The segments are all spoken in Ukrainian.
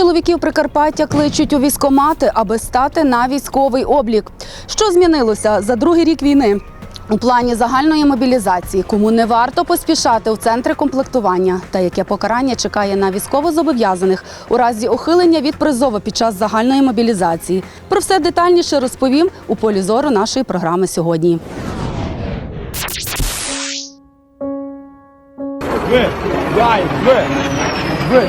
чоловіків Прикарпаття кличуть у військомати, аби стати на військовий облік. Що змінилося за другий рік війни? У плані загальної мобілізації, кому не варто поспішати у центри комплектування, та яке покарання чекає на військовозобов'язаних у разі ухилення від призову під час загальної мобілізації. Про все детальніше розповім у полі зору нашої програми сьогодні. Ви, дай, ви, ви,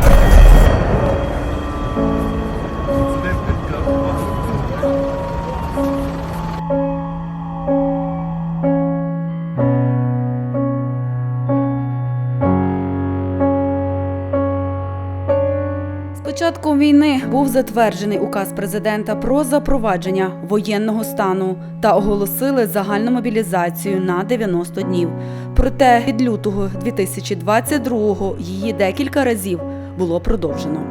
Початком війни був затверджений указ президента про запровадження воєнного стану та оголосили загальну мобілізацію на 90 днів. Проте від лютого 2022-го її декілька разів було продовжено.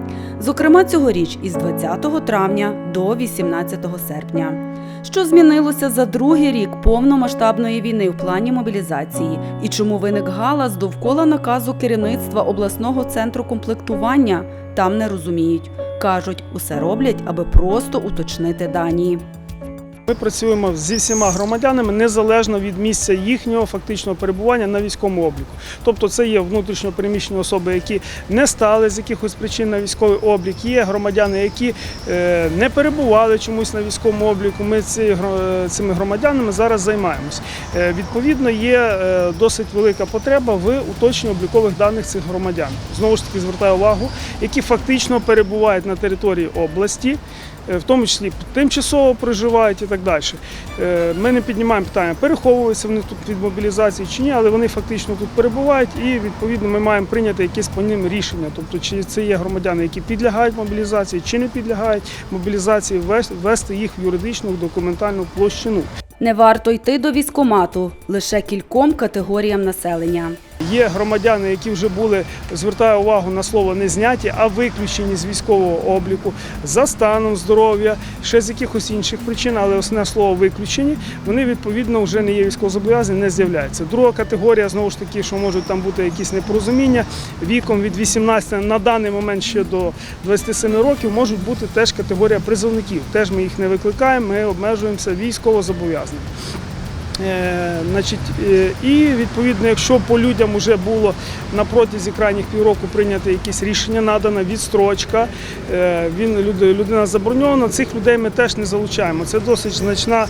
Зокрема, цьогоріч із 20 травня до 18 серпня. Що змінилося за другий рік повномасштабної війни в плані мобілізації і чому виник галас довкола наказу керівництва обласного центру комплектування? Там не розуміють. Кажуть, усе роблять, аби просто уточнити дані. Ми працюємо зі всіма громадянами незалежно від місця їхнього фактичного перебування на військовому обліку. Тобто це є внутрішньо переміщені особи, які не стали з якихось причин на військовий облік. Є громадяни, які е, не перебували чомусь на військовому обліку. Ми цими громадянами зараз займаємось. Е, Відповідно, є е, досить велика потреба в уточненні облікових даних цих громадян. Знову ж таки, звертаю увагу, які фактично перебувають на території області. Е, В тому числі тимчасово проживають і так далі. Е, Ми не піднімаємо питання, переховуються вони тут від мобілізації чи ні, але вони фактично тут перебувають, і відповідно ми маємо прийняти якесь по ним рішення. Тобто, чи це є громадяни, які підлягають мобілізації, чи не підлягають мобілізації, ввести їх в юридичну документальну площину. Не варто йти до військомату лише кільком категоріям населення. Є громадяни, які вже були, звертаю увагу на слово не зняті, а виключені з військового обліку за станом здоров'я, ще з якихось інших причин, але основне слово виключені. Вони відповідно вже не є військовозобов'язані, не з'являються. Друга категорія знову ж таки, що можуть там бути якісь непорозуміння віком від 18 на даний момент ще до 27 років можуть бути теж категорія призовників. Теж ми їх не викликаємо, ми обмежуємося військовозобов'язаними. Е, е, і відповідно, якщо по людям вже було на протязі крайніх півроку прийнято якісь рішення, надана відстрочка, е, він людина заброньована, цих людей ми теж не залучаємо. Це досить значна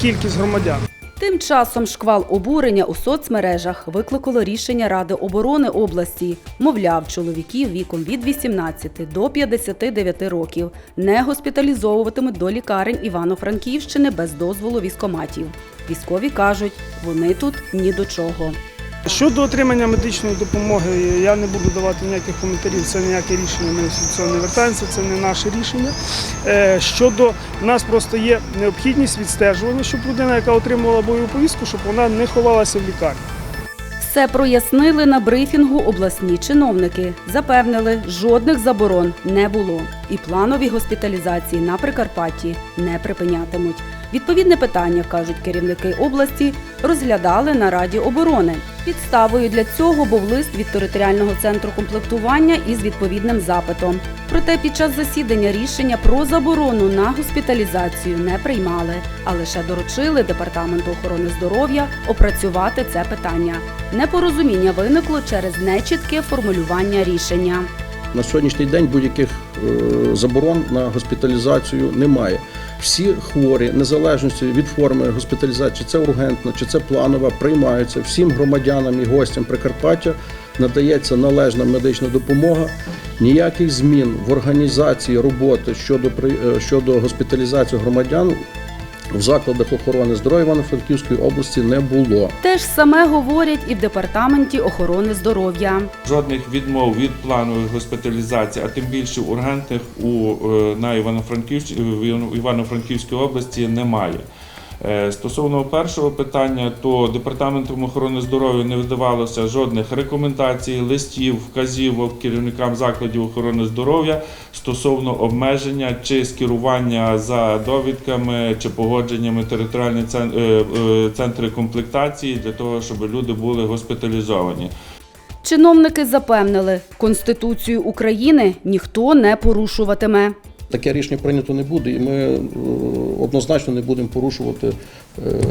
кількість громадян. Тим часом шквал обурення у соцмережах викликало рішення Ради оборони області. Мовляв, чоловіків віком від 18 до 59 років не госпіталізовуватимуть до лікарень Івано-Франківщини без дозволу військоматів. Військові кажуть, вони тут ні до чого. Щодо отримання медичної допомоги, я не буду давати ніяких коментарів, це ніяке рішення, ми від цього не вертаємося, це не наше рішення. Е, Щодо нас просто є необхідність відстежування, щоб людина, яка отримувала бойову повістку, щоб вона не ховалася в лікарні. Все прояснили на брифінгу обласні чиновники. Запевнили, жодних заборон не було. І планові госпіталізації на Прикарпатті не припинятимуть. Відповідне питання, кажуть керівники області, розглядали на Раді оборони. Підставою для цього був лист від територіального центру комплектування із відповідним запитом. Проте під час засідання рішення про заборону на госпіталізацію не приймали, а лише доручили департаменту охорони здоров'я опрацювати це питання. Непорозуміння виникло через нечітке формулювання рішення. На сьогоднішній день будь-яких е, заборон на госпіталізацію немає. Всі хворі, незалежності від форми госпіталізації, це ургентна, чи це планова, приймаються всім громадянам і гостям Прикарпаття надається належна медична допомога. Ніяких змін в організації роботи щодо е, щодо госпіталізації громадян в закладах охорони здоров'я Івано-Франківської області не було. Те ж саме говорять і в департаменті охорони здоров'я. Жодних відмов від планової госпіталізації, а тим більше ургентних у е, на Івано-Франківській Івано- Івано-Франківській області немає. Е, Стосовно першого питання, то департаментом охорони здоров'я не видавалося жодних рекомендацій, листів, вказівок керівникам закладів охорони здоров'я стосовно обмеження чи скерування за довідками чи погодженнями територіальні е, е, центри комплектації для того, щоб люди були госпіталізовані. Чиновники запевнили, Конституцію України ніхто не порушуватиме. Таке рішення прийнято не буде, і ми е, однозначно не будемо порушувати е,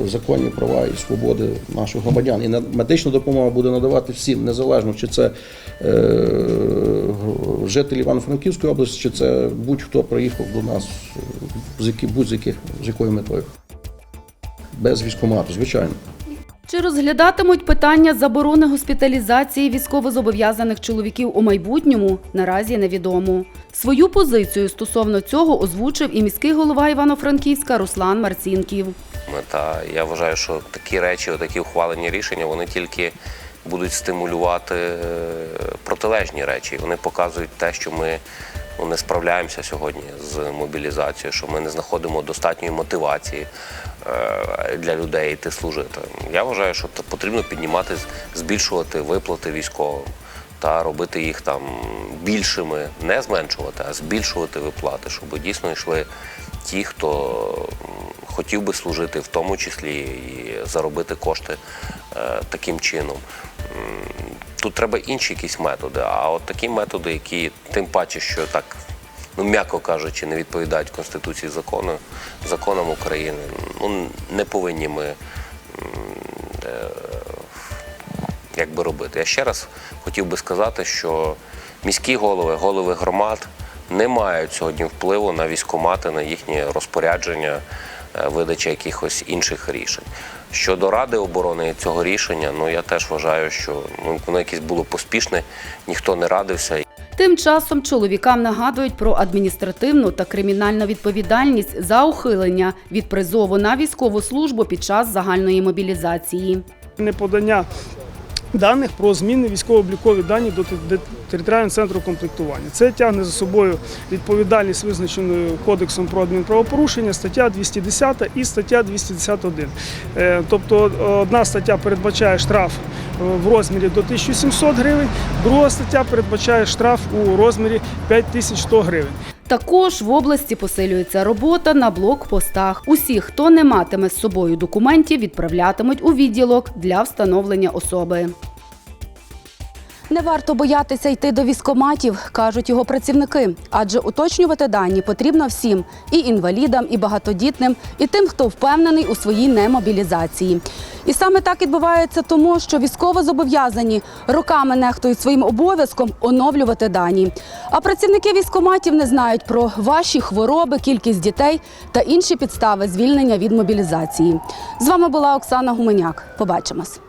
законні права і свободи наших громадян. І медична допомога буде надавати всім, незалежно чи це е, жителі Івано-Франківської області, чи це будь-хто приїхав до нас з будь-яких з якою метою. Без військкомату, звичайно. Чи розглядатимуть питання заборони госпіталізації військовозобов'язаних чоловіків у майбутньому, наразі невідомо. Свою позицію стосовно цього озвучив і міський голова Івано-Франківська Руслан Марцінків. Та я вважаю, що такі речі, такі ухвалені рішення, вони тільки будуть стимулювати е, протилежні речі. Вони показують те, що ми ну, не справляємося сьогодні з мобілізацією, що ми не знаходимо достатньої мотивації е, для людей йти служити. Я вважаю, що потрібно піднімати, збільшувати виплати військовим та робити їх там більшими, не зменшувати, а збільшувати виплати, щоб дійсно йшли ті, хто хотів би служити, в тому числі і заробити кошти е, таким чином. Тут треба інші якісь методи, а от такі методи, які тим паче, що так, ну м'яко кажучи, не відповідають Конституції закону, законам України, ну не повинні ми е, як би робити. Я ще раз хотів би сказати, що міські голови, голови громад не мають сьогодні впливу на військомати, на їхнє розпорядження, е, видача якихось інших рішень. Щодо Ради оборони цього рішення, ну я теж вважаю, що ну, воно якесь було поспішне, ніхто не радився. Тим часом чоловікам нагадують про адміністративну та кримінальну відповідальність за ухилення від призову на військову службу під час загальної мобілізації. неподання даних про зміни військово-облікові дані до територіального центру комплектування. Це тягне за собою відповідальність, визначеною Кодексом про адмінправопорушення, стаття 210 і стаття 210.1. Е, Тобто е, одна стаття передбачає штраф е, в розмірі до 1700 гривень, друга стаття передбачає штраф у розмірі 5100 гривень. Також в області посилюється робота на блокпостах. Усі, хто не матиме з собою документів, відправлятимуть у відділок для встановлення особи. Не варто боятися йти до військоматів, кажуть його працівники, адже уточнювати дані потрібно всім і інвалідам, і багатодітним, і тим, хто впевнений у своїй немобілізації. І саме так відбувається тому, що військовозобов'язані роками нехтують своїм обов'язком оновлювати дані. А працівники військоматів не знають про ваші хвороби, кількість дітей та інші підстави звільнення від мобілізації. З вами була Оксана Гуменяк. Побачимось.